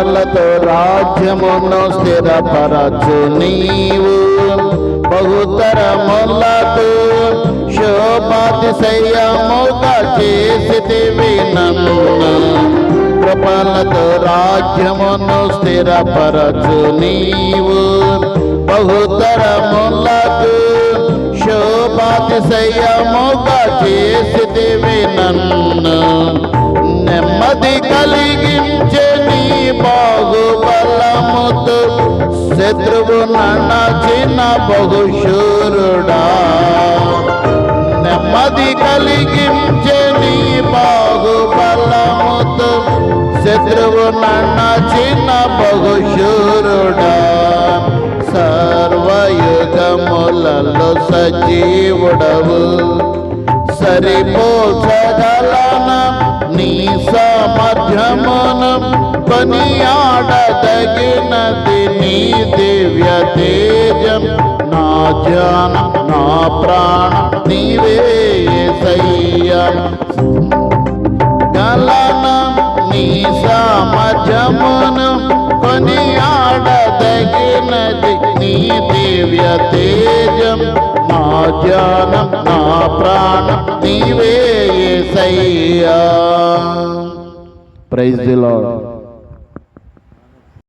రాజ్యమును స్థిరపరచు నీవు. బహుతరములకు శోభాతిశయముగా చేసితివి నన్ను. కృపలతో రాజ్యమును స్థిరపరచు నీవు. బహుతరములకు శోభాతిశయముగా చేసి నన్ను. నెమ్మది కలిగించే నీ బాహుబలముతో శత్రువు నడచిన బహుశూరుడా. నెమ్మది కలిగించే నీ బాహుబలముతో శత్రువు నడచిన బహుశూరుడా. సర్వయుగములలో సజీవుడవు. సరిపోచగలన నీ సామర్థ్యమును కొనియాడదగినది నీ దివ్య తేజం. నా జానం నా ప్రాణం నీవే సయ్యా గలనం నీ సామర్థ్యమును కొనియాడదగినది నీ దివ్య తేజం. నా జానం నా ప్రాణం నీవే సయ్యా ప్రైజ్ ది లార్డ్.